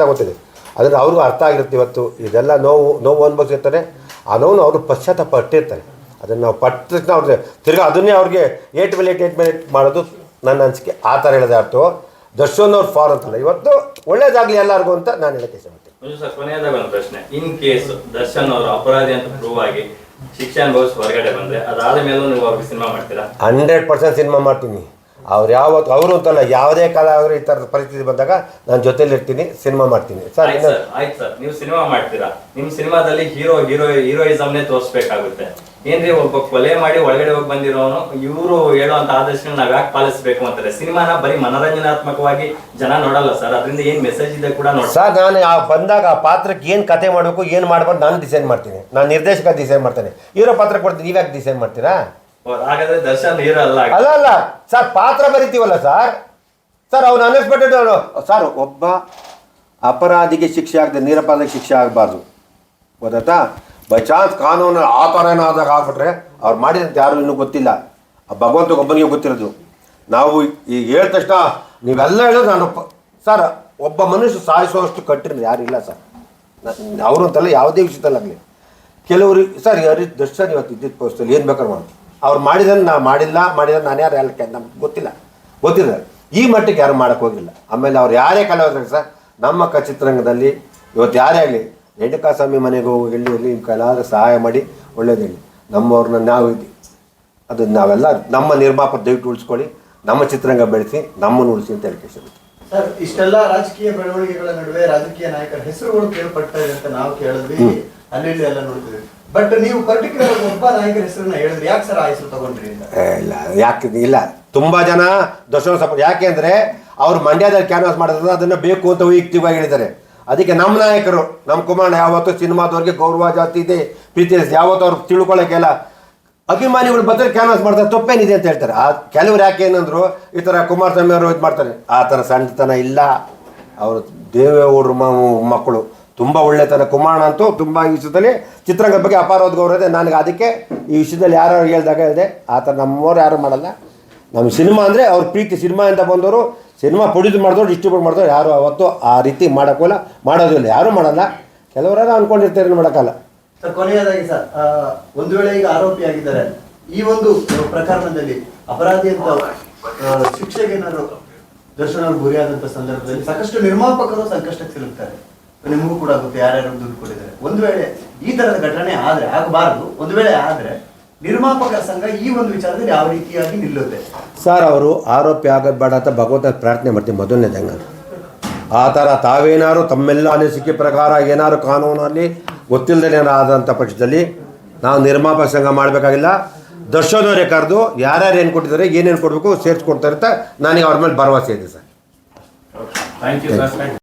ತಗೋತಿದೆ ಆದರೆ ಅವ್ರಿಗೂ ಅರ್ಥ ಆಗಿರುತ್ತೆ ಇವತ್ತು. ಇದೆಲ್ಲ ನೋವು ನೋವು ಅನುಭವಿಸಿರ್ತಾರೆ. ಆ ನೋವು ಅವರು ಪಶ್ಚಾತ್ತಾಪ ಪಟ್ಟಿರ್ತಾರೆ ಅದನ್ನು ನಾವು ಪಟ್ಟ ತಕ್ಷಣ ಅವ್ರಿಗೆ ತಿರ್ಗಿ ಅದನ್ನೇ ಅವ್ರಿಗೆ ಏಟ್ ಮೇಲೆ ಏಟ್ ಏಟ್ ಮೇಲೆ ಮಾಡೋದು ನನ್ನ ಅನಿಸಿಕೆ. ಆ ಥರ ಹೇಳಿದೆ ಅರ್ಥ? ದರ್ಶನ್ ಅವ್ರು ಫಾರ್ ಅಂತಲ್ಲ. ಇವತ್ತು ಒಳ್ಳೇದಾಗಲಿ ಎಲ್ಲರಿಗೂ ಅಂತ ನಾನು ಹೇಳಕ್ಕೆ ಇಷ್ಟಪಡ್ತೀನಿ. ಕೊನೆಯದಾಗ ಒಂದು ಪ್ರಶ್ನೆ. ಇನ್ ಕೇಸ್ ದರ್ಶನ್ ಅವರು ಅಪರಾಧಿ ಅಂತ ಪ್ರೂವ್ ಆಗಿ ಶಿಕ್ಷೆ ಅನುಭವಿಸಿ ಹೊರಗಡೆ ಬಂದ್ರೆ ಅದಾದ ಮೇಲೂ ನೀವು ಅವ್ರಿಗೆ ಸಿನಿಮಾ ಮಾಡ್ತೀರಾ? ಹಂಡ್ರೆಡ್ ಪರ್ಸೆಂಟ್ ಸಿನಿಮಾ ಮಾಡ್ತೀನಿ. ಅವ್ರು ಯಾವತ್ತು ಅವರು ಅಂತಲ್ಲ ಯಾವುದೇ ಕಾಲ ಆದರೂ ಈ ಥರದ ಪರಿಸ್ಥಿತಿ ಬಂದಾಗ ನಾನು ಜೊತೆಲಿ ಇರ್ತೀನಿ ಸಿನಿಮಾ ಮಾಡ್ತೀನಿ. ಸರ್ ಆಯ್ತು ಸರ್ ಆಯ್ತು ಸರ್. ನೀವು ಸಿನಿಮಾ ಮಾಡ್ತೀರಾ? ನಿಮ್ಮ ಸಿನಿಮಾದಲ್ಲಿ ಹೀರೋ ಹೀರೋ ಹೀರೋಯಿಸಮ್ನೇ ತೋರಿಸ್ಬೇಕಾಗುತ್ತೆ. ಏನ್ರಿ ಒಬ್ಬ ಕೊಲೆ ಮಾಡಿ ಒಳಗಡೆ ಹೋಗಿ ಬಂದಿರೋನು ಇವರು ಹೇಳುವಂತ ಆದರ್ಶನ ನಾವು ಯಾಕೆ ಪಾಲಿಸಬೇಕು ಅಂತಾರೆ? ಸಿನಿಮಾನ ಬರೀ ಮನರಂಜನಾತ್ಮಕವಾಗಿ ಜನ ನೋಡಲ್ಲ ಸರ್. ಅದರಿಂದ ಏನ್ ಮೆಸೇಜ್ ಇದೆ ಕೂಡ ನೋಡಿ ಸರ್ ನಾನು ಆ ಬಂದಾಗ ಆ ಪಾತ್ರಕ್ಕೆ ಏನು ಕತೆ ಮಾಡಬೇಕು ಏನು ಮಾಡ್ಬಾರ್ದು ನಾನು ಡಿಸೈನ್ ಮಾಡ್ತೀನಿ. ನಾನು ನಿರ್ದೇಶಕ ಡಿಸೈನ್ ಮಾಡ್ತೇನೆ. ಇವರ ಪಾತ್ರ ಕೊಡ್ತೀನಿ ನೀವ್ಯಾಕೆ ಡಿಸೈನ್ ಮಾಡ್ತೀರಾ? ಹಾಗಾದ್ರೆ ದರ್ಶನ್ ಅಲ್ಲ ಅಲ್ಲ. ಸರ್ ಪಾತ್ರ ಬರಿತೀವಲ್ಲ ಸರ್? ಸರ್ ಅವ್ನು ಅನ್ಎಕ್ಸ್ಪೆಕ್ಟೆಡ್ ಅವನು ಸರ್ ಒಬ್ಬ ಅಪರಾಧಿಗೆ ಶಿಕ್ಷೆ ಆಗದೆ ನಿರಪರಾಧಿಗೆ ಶಿಕ್ಷೆ ಆಗಬಾರ್ದು. ಗೊತ್ತಾಯ್ತಾ? ಬೈ ಚಾನ್ಸ್ ಕಾನೂನು ಆ ಥರ ಏನಾದಾಗ ಆಗ್ಬಿಟ್ರೆ ಅವ್ರು ಮಾಡಿದಂತೆ ಯಾರು ಇನ್ನೂ ಗೊತ್ತಿಲ್ಲ. ಆ ಭಗವಂತ ಒಬ್ಬನಿಗೆ ಗೊತ್ತಿರೋದು. ನಾವು ಈಗ ಹೇಳಿದ ತಕ್ಷಣ ನೀವೆಲ್ಲ ಹೇಳೋದು ನಾನು ಸರ್ ಒಬ್ಬ ಮನುಷ್ಯ ಸಾಯಿಸುವಷ್ಟು ಕಟ್ಟಿರೋದು ಯಾರಿಲ್ಲ ಸರ್. ಅವರು ಅಂತಲ್ಲ ಯಾವುದೇ ವಿಷಯದಲ್ಲಾಗಲಿ. ಕೆಲವರು ಸರ್ ಯಾರು ದರ್ಶನ್ ಇವತ್ತು ಇದ್ದಿದ್ದ ಪೋಸ್ಟಲ್ಲಿ ಏನು ಬೇಕಾದ್ರೆ ಮಾಡಿ ಅವ್ರು ಮಾಡಿದನ್ನು ನಾವು ಮಾಡಿಲ್ಲ ಮಾಡಿದ್ರೆ ನಾನು ಯಾರು ಹೇಳಕ್ಕೆ ನಮ್ಗೆ ಗೊತ್ತಿಲ್ಲ. ಗೊತ್ತಿಲ್ಲ ಈ ಮಟ್ಟಿಗೆ ಯಾರು ಮಾಡೋಕ್ಕೆ ಹೋಗಿಲ್ಲ. ಆಮೇಲೆ ಅವ್ರು ಯಾರೇ ಕಲಾವಿದ್ರು ಸರ್ ನಮ್ಮ ಕ ಚಿತ್ರರಂಗದಲ್ಲಿ ಇವತ್ತು ಯಾರೇ ಆಗಲಿ ರೇಣುಕಾಸ್ವಾಮಿ ಮನೆಗೆ ಹೋಗಿ ಎಲ್ಲಿ ಹೋಗಲಿ ನಿಮ್ಮ ಕಲಾವಿದ್ರು ಸಹಾಯ ಮಾಡಿ ಒಳ್ಳೇದು ಹೇಳಿ ನಮ್ಮವ್ರನ್ನ ನಾವು ಇದು ಅದು ನಾವೆಲ್ಲ ನಮ್ಮ ನಿರ್ಮಾಪಕ ದಯವಿಟ್ಟು ಉಳಿಸ್ಕೊಳ್ಳಿ ನಮ್ಮ ಚಿತ್ರರಂಗ ಬೆಳೆಸಿ ನಮ್ಮನ್ನು ಉಳಿಸಿ ಅಂತ ಹೇಳಿ ಸರ್ ಇಷ್ಟೆಲ್ಲ ರಾಜಕೀಯ ಬೆಳವಣಿಗೆಗಳ ನಡುವೆ ರಾಜಕೀಯ ನಾಯಕರ ಹೆಸರುಗಳು ಕೇಳ್ಪಡ್ತಾ ಇದೆ ಅಂತ ನಾವು ಕೇಳಿದ್ವಿ. ಅಲ್ಲಿ ಎಲ್ಲ ನೋಡ್ತಿದ್ವಿ ಬಟ್ ನೀವು ಯಾಕೆ ಇಲ್ಲ ಯಾಕೆ ಇಲ್ಲ. ತುಂಬ ಜನ ದರ್ಶನ ಸಪೋರ್ಟ್ ಯಾಕೆ ಅಂದರೆ ಅವ್ರು ಮಂಡ್ಯದಲ್ಲಿ ಕ್ಯಾನ್ವಾಸ್ ಮಾಡಿದ್ರೆ ಅದನ್ನು ಬೇಕು ಅಂತ ವೈಯಕ್ತಿಕವಾಗಿ ಹೇಳಿದ್ದಾರೆ. ಅದಕ್ಕೆ ನಮ್ಮ ನಾಯಕರು, ನಮ್ಮ ಕುಮಾರ್ ಯಾವತ್ತು ಸಿನಿಮಾದವ್ರಿಗೆ ಗೌರವ ಜಾತಿ ಇದೆ, ಪ್ರೀತಿ ಯಾವತ್ತು ಯಾವತ್ತೂ ಅವ್ರು ತಿಳ್ಕೊಳ್ಳೋಕ್ಕೆಲ್ಲ ಅಭಿಮಾನಿಗಳು ಬಂದರೆ ಕ್ಯಾನ್ವಾಸ್ ಮಾಡ್ತಾರೆ, ತಪ್ಪೇನಿದೆ ಅಂತ ಹೇಳ್ತಾರೆ. ಆ, ಕೆಲವ್ರು ಯಾಕೆ ಏನಂದ್ರು ಈ ಥರ ಕುಮಾರಸ್ವಾಮಿ ಅವರು ಇದು ಮಾಡ್ತಾರೆ. ಆ ಥರ ಸಣ್ಣತನ ಇಲ್ಲ. ಅವರು ದೇವೇಗೌಡರು ಮಕ್ಕಳು. ತುಂಬ ಒಳ್ಳೆತನ ಕುಮಾರಣ ಅಂತೂ ತುಂಬ ಈ ವಿಷಯದಲ್ಲಿ ಚಿತ್ರರಂಗದ ಬಗ್ಗೆ ಅಪಾರವಾದ ಗೌರವ ಇದೆ. ನನಗೆ ಅದಕ್ಕೆ ಈ ವಿಷಯದಲ್ಲಿ ಯಾರು ಹೇಳಿದಾಗ ಇದೆ ಆ ಥರ ನಮ್ಮವ್ರು ಯಾರು ಮಾಡಲ್ಲ. ನಮ್ಮ ಸಿನಿಮಾ ಅಂದರೆ ಅವ್ರ ಪ್ರೀತಿ ಸಿನಿಮಾಯಿಂದ ಬಂದವರು, ಸಿನಿಮಾ ಪ್ರೊಡ್ಯೂಸ್ ಮಾಡಿದವ್ರು ಡಿಸ್ಟ್ರಿಬ್ಯೂಟ್ ಮಾಡಿದವ್ರು ಯಾರು ಅವತ್ತು ಆ ರೀತಿ ಮಾಡೋಕ್ಕೋಲ್ಲ ಮಾಡೋದಿಲ್ಲ ಯಾರೂ ಮಾಡಲ್ಲ. ಕೆಲವರೆಲ್ಲ ಅಂದ್ಕೊಂಡಿರ್ತಾರೆ ಮಾಡೋಕ್ಕಲ್ಲ ಸರ್, ಕೊನೆಯದಾಗಿ ಸರ್ ಒಂದು ವೇಳೆ ಈಗ ಆರೋಪಿ ಆಗಿದ್ದಾರೆ. ಈ ಒಂದು ಪ್ರಕರಣದಲ್ಲಿ ಅಪರಾಧಿ ಅಂತ ಶಿಕ್ಷೆಗೆ ಏನಾದ್ರು ದರ್ಶನ ಗುರಿಯಾದಂಥ ಸಂದರ್ಭದಲ್ಲಿ ಸಾಕಷ್ಟು ನಿರ್ಮಾಪಕರು ಸಂಕಷ್ಟಕ್ಕೆ ಸಿಲುಕ್ತಾರೆ. ನಿಮಗೂ ಕೂಡ ಗೊತ್ತು ಯಾರ್ಯಾರು ದುಡ್ಡು ಕೊಟ್ಟಿದ್ದಾರೆ. ಒಂದು ವೇಳೆ ಈ ತರದ ಘಟನೆ ಆದ್ರೆ ಆಗಬಾರದು ಒಂದು ವೇಳೆ ಆದ್ರೆ ನಿರ್ಮಾಪಕರ ಸಂಘ ಈ ಒಂದು ವಿಚಾರದಲ್ಲಿ ಯಾವ ರೀತಿಯಾಗಿ ನಿಲ್ಲುತ್ತೆ? ಸರ್ ಅವರು ಆರೋಪಿ ಆಗಬೇಡ ಬೇಡ ಅಂತ ಭಗವಂತ ಪ್ರಾರ್ಥನೆ ಮಾಡ್ತೀವಿ ಮೊದಲನೇದಂಗ ಆ ಥರ ತಾವೇನಾದ್ರು ತಮ್ಮೆಲ್ಲ ಅನಿಸಿಕೆ ಪ್ರಕಾರ ಏನಾದ್ರು ಕಾನೂನಲ್ಲಿ ಗೊತ್ತಿಲ್ಲದೇ ಆದಂಥ ಪಕ್ಷದಲ್ಲಿ ನಾವು ನಿರ್ಮಾಪಕ ಸಂಘ ಮಾಡಬೇಕಾಗಿಲ್ಲ. ದರ್ಶನವರೇ ಕರೆದು ಯಾರ್ಯಾರು ಏನು ಕೊಟ್ಟಿದ್ದಾರೆ ಏನೇನು ಕೊಡಬೇಕು ಸೇರಿಸ್ಕೊಡ್ತಾರೆ ಅಂತ ನನಗೆ ಅವ್ರ ಮೇಲೆ ಭರವಸೆ ಇದೆ ಸರ್. Thank you sir